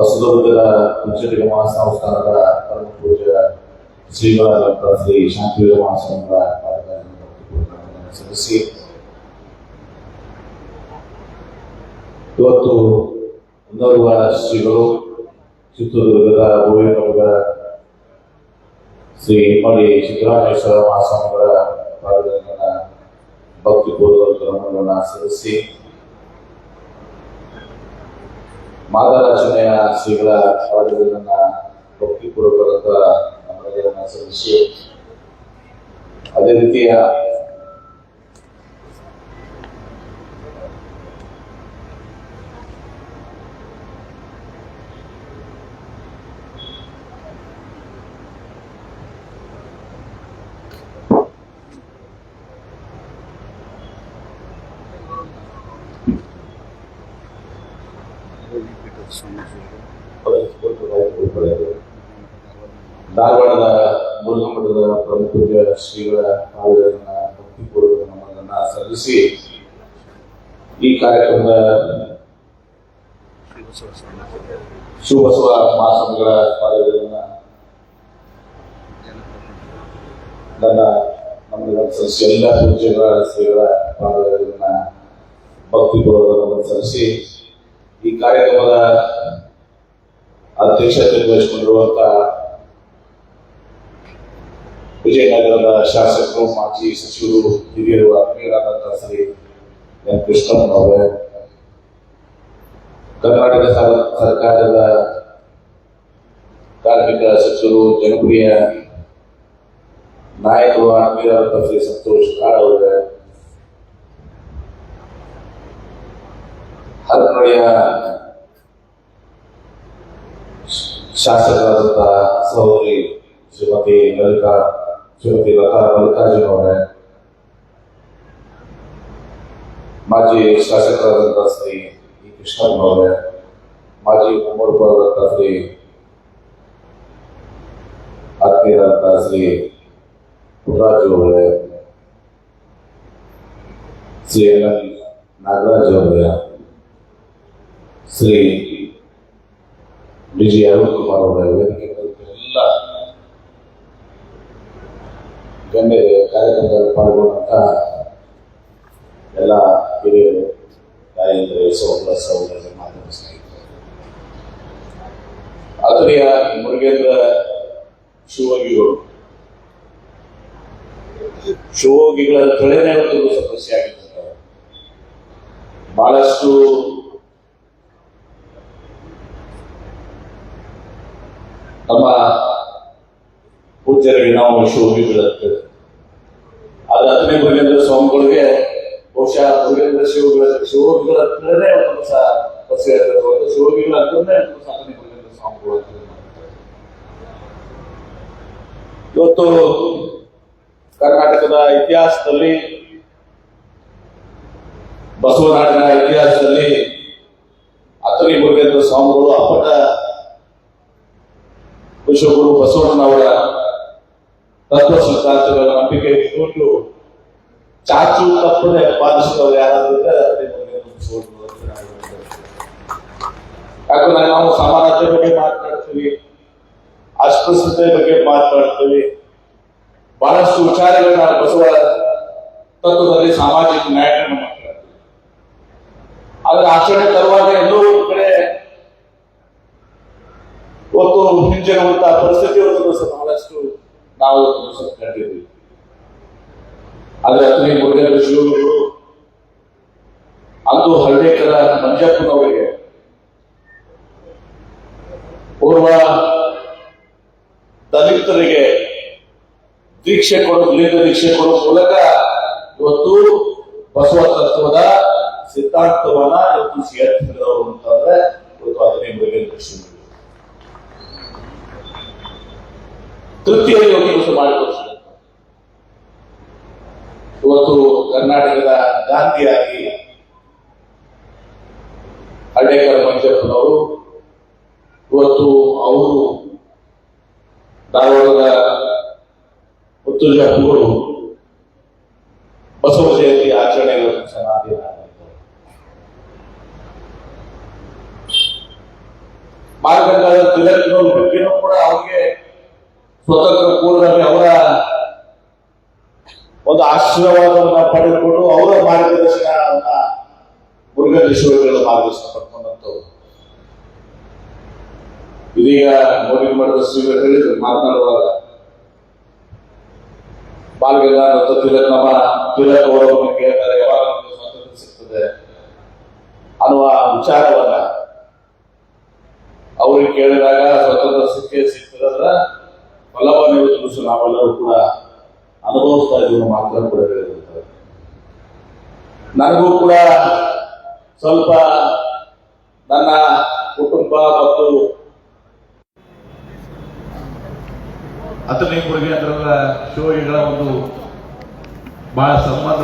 ಹೊಸದುರ್ಗದ ಕುಂಚಟಿಗ ಮಹಾಸಂಸ್ಥಾನದ ಪರಮ ಪೂಜ್ಯ ಶ್ರೀಗಳಾದಂತಹ ಶ್ರೀ ಶಾಂತಿವೀರ ಮಹಾಸ್ವಾಮಿಗಳ ಸಲ್ಲಿಸಿ. ಇವತ್ತು ಒಂದೋರ್ವ ಶ್ರೀಗಳು ಚಿತ್ರದುರ್ಗದ ಗೋವಿಂದಮಠದ ಶ್ರೀ ಇಮ್ಮಡಿ ಸಿದ್ದರಾಮೇಶ್ವರ ಮಹಾಸ್ವಾಮಿಗಳ ಪಾದಗಳನ್ನು ಭಕ್ತಿಪೂರ್ವಕ ಮಾದಾರಚನೆಯ ಶ್ರೀಗಳ ಕಾರ್ಯಗಳನ್ನ ಭಕ್ತಿಪೂರ್ವಕ ನಮನಗಳನ್ನು ಸಲ್ಲಿಸಿ ಅದೇ ರೀತಿಯ ಧಾರವಾಡದ ಮುರುಘಮಠದ ಪ್ರಮುಖ ಶ್ರೀಗಳ ಪಾದಗಳನ್ನ ಭಕ್ತಿಪೂರ್ವಕ ನಮ್ಮನ್ನ ಸಲ್ಲಿಸಿ ಈ ಕಾರ್ಯಕ್ರಮದ ಶಿವಬಸವ ಮಹಾಸ್ವಾಮಿಗಳ ಪಾದಗಳನ್ನ ನನ್ನ ನಮಗೆ ಸಲ್ಲಿಸಿ ಎಲ್ಲ ಪೂಜೆಗಳ ಶ್ರೀಗಳ ಪಾದಗಳನ್ನ ಭಕ್ತಿಪೂರ್ವಕ ನಮ್ಮನ್ನು ಸಲ್ಲಿಸಿ ಈ ಕಾರ್ಯಕ್ರಮದ ಅಧ್ಯಕ್ಷತೆ ವಹಿಸಿಕೊಂಡಿರುವಂತಹ ವಿಜಯನಗರದ ಶಾಸಕರು ಮಾಜಿ ಸಚಿವರು ಹಿರಿಯರು ಆತ್ಮೀಯರಾದಂತಹ ಶ್ರೀ ಎನ್ ಕೃಷ್ಣಮ್ಮನವರೇ ಕರ್ನಾಟಕ ಸರ್- ಸರ್ಕಾರದ ಕಾರ್ಮಿಕ ಸಚಿವರು ಜನಪ್ರಿಯ ನಾಯಕರು ಆತ್ಮೀಯರಾದಂತಹ ಶ್ರೀ ಸಂತೋಷ್ ಕಾಡ್ ಅವರೇ ಹರಪನಹಳ್ಳಿಯ ಶಾಸಕರಾದಂತಹ ಸಹೋದರಿ ಶ್ರೀಮತಿ ಲಲಿತಾ ಶ್ರೀಮತಿ ಲತಾ ಮಲ್ಲಿಕಾರ್ಜುನ ಅವರೇ ಮಾಜಿ ಶಾಸಕರಾದಂತಹ ಶ್ರೀ ಇ ಕೃಷ್ಣಪ್ಪನವರೇ ಮಾಜಿ ಉಪಮುಖರಾದಂತಹ ಶ್ರೀ ಆತ್ಮೀಯರಾದಂತಹ ಶ್ರೀ ಪುಟ್ಟರಾಜು ಅವರೇ ಶ್ರೀ ಎನ್ ಎನ್ ನಾಗರಾಜ್ ಅವರೇ ಶ್ರೀ ಡಿ ಜಿ ಕುಮಾರ್ ಅವರ ವೇದಿಕೆ ಎಲ್ಲ ಗಣ್ಯರು ಕಾರ್ಯಕ್ರಮದಲ್ಲಿ ಪಾಲ್ಗೊಂಡಂತಹ ಎಲ್ಲ ಹಿರಿಯರು, ತಾಯಂದ್ರೆ, ಸಹೋದರ ಸಹೋದರ ಮಾಧ್ಯಮ ಸ್ನೇಹಿತರು ಆತನಿಯ ಮುರುಗೇಂದ್ರ ಶಿವೋಗಿಗಳು. ಶಿವೋಗಿಗಳ ತೊಳೆನೇ ಒಂದು ಸಮಸ್ಯೆ ಆಗಿರ್ತಾರೆ ಬಹಳಷ್ಟು ಪೂಜ್ಯರಿಗೆ ನಾವು ಶಿವಯೋಗಿಗಳಂತೇವೆ ಅದು ಹತ್ತನೇ ಮುರುಗೇಂದ್ರ ಸ್ವಾಮಿಗಳಿಗೆ ಬಹುಶಃ ಮುರುಗೇಂದ್ರ ಶಿವಗಳ ಶಿವಯೋಗಿಗಳ ಹತ್ರನೇ ಒಂದು ಸಹ ಬಸ್ ಇರ್ತದೆ ಹೊರತು ಶಿವಯೋಗಿಗಳ ಹತ್ರನೇ ಒಂದು ಸಹ ಹತ್ತನೇ ಮುರುಗೇಂದ್ರ ಸ್ವಾಮಿಗಳು ಅಂತ ಮಾಡ್ತಾರೆ. ಇವತ್ತು ಕರ್ನಾಟಕದ ಇತಿಹಾಸದಲ್ಲಿ ಬಸವನಾಡಿನ ಇತಿಹಾಸದಲ್ಲಿ ಹತ್ತನೇ ಮುರುಗೇಂದ್ರ ಸ್ವಾಮಿಗಳು ಅಪ್ಪಟ ವಿಶ್ವಗುರು ಬಸವಣ್ಣನವರ ತತ್ವ ಸಿದ್ಧಾಂತಗಳ ನಂಬಿಕೆ ಇಟ್ಕೊಂಡು ಚಾಚು ತಪ್ಪದೆ ಪಾಲಿಸಿದವರು ಯಾರಾದ್ರೂ. ಯಾಕಂದ್ರೆ ನಾವು ಸಮಾನತೆ ಬಗ್ಗೆ ಮಾತನಾಡ್ತೀವಿ, ಅಸ್ಪೃಶ್ಯತೆ ಬಗ್ಗೆ ಮಾತನಾಡ್ತೀವಿ ಬಹಳಷ್ಟು ವಿಚಾರಗಳನ್ನ ಬಸವ ತತ್ವದಲ್ಲಿ ಸಾಮಾಜಿಕ ನ್ಯಾಯವನ್ನು ಮಾತನಾಡ್ತೀವಿ ಆದ್ರೆ ಆಚರಣೆ ತರುವಾಗ ಎಲ್ಲೋ ಕಡೆ ಒಂದು ಹಿಂಜರುವಂತಹ ಪರಿಸ್ಥಿತಿ ಬಹಳಷ್ಟು ನಾವು ಕಂಡಿದ್ದೀವಿ ಆದ್ರೆ ಅತನಿ ಮುರುಗೇಂದ್ರ ಶಿವಗಳು ಅಂದು ಹಳ್ಳಿಕರ ಮಂಜಪ್ಪನವರಿಗೆ ಪೂರ್ವ ದಲಿತರಿಗೆ ದೀಕ್ಷೆ ಕೊಡೋ ಲಿಂಗ ದೀಕ್ಷೆ ಕೊಡೋ ಮೂಲಕ ಇವತ್ತು ಬಸವ ತತ್ವದ ಸಿದ್ಧಾಂತವನ್ನ ಇವತ್ತು ಸೇರ್ತಿದ್ದವರು ಅಂತಂದ್ರೆ ಇವತ್ತು ಅದನ್ನೇ ಮುರುಗೇಂದ್ರ ಶಿವಗಳು ತೃತೀಯ ಯೋಗಿಗಳು ಮಾಡಿಕೊಡಿಸಿದ ಇವತ್ತು ಕರ್ನಾಟಕದ ಗಾಂಧಿಯಾಗಿ ಹಳ್ಳಿಕರ ಮಂಜಪ್ಪನವರು ಇವತ್ತು ಅವರು ಧಾರವಾಡದ ಮುತ್ತುಜಾಪುರು ಬಸವ ಜಯಂತಿ ಆಚರಣೆ ಸಮಾಧಿಯಾಗಿದ್ದಾರೆ ಮಾರ್ಗಂಗಾಧರ ತಿಲಕ್ನವ್ರ ಬಗ್ಗೆನೂ ಕೂಡ ಅವ್ರಿಗೆ ಸ್ವತಂತ್ರ ಪೂರ್ವದಲ್ಲಿ ಅವರ ಒಂದು ಆಶೀರ್ವಾದವನ್ನ ಪಡೆದುಕೊಂಡು ಅವರ ಮಾರ್ಗದರ್ಶನವನ್ನ ಮುರುಘೇಶ್ವರಿಗಳ ಮಾರ್ಗದರ್ಶನ ಪಡ್ಕೊಂಡಂತವ್ರು ಇದೀಗ ಮೋದಿ ಮಾಡಿದ ಶ್ರೀಗಳು ಹೇಳಿದ್ರು, ಮಾತನಾಡುವಾಗ. ಬಾಲಗಂಗಾಧರ ತಿಲಕ್ ನಮ್ಮ ತಿಲಕ್ ಅವರನ್ನು ಕೇಳ್ತಾರೆ, ಯಾವಾಗ ಸ್ವಾತಂತ್ರ್ಯ ಸಿಗ್ತದೆ ಅನ್ನುವ ವಿಚಾರವನ್ನ. ಅವ್ರಿಗೆ ಕೇಳಿದಾಗ ಸ್ವತಂತ್ರ ನನಗೂ ಕೂಡ ಸ್ವಲ್ಪ ನನ್ನ ಕುಟುಂಬ ಮತ್ತು ಹತ್ತನೇ ಅದರ ಶೋಗಳ ಒಂದು ಬಹಳ ಸಂಬಂಧ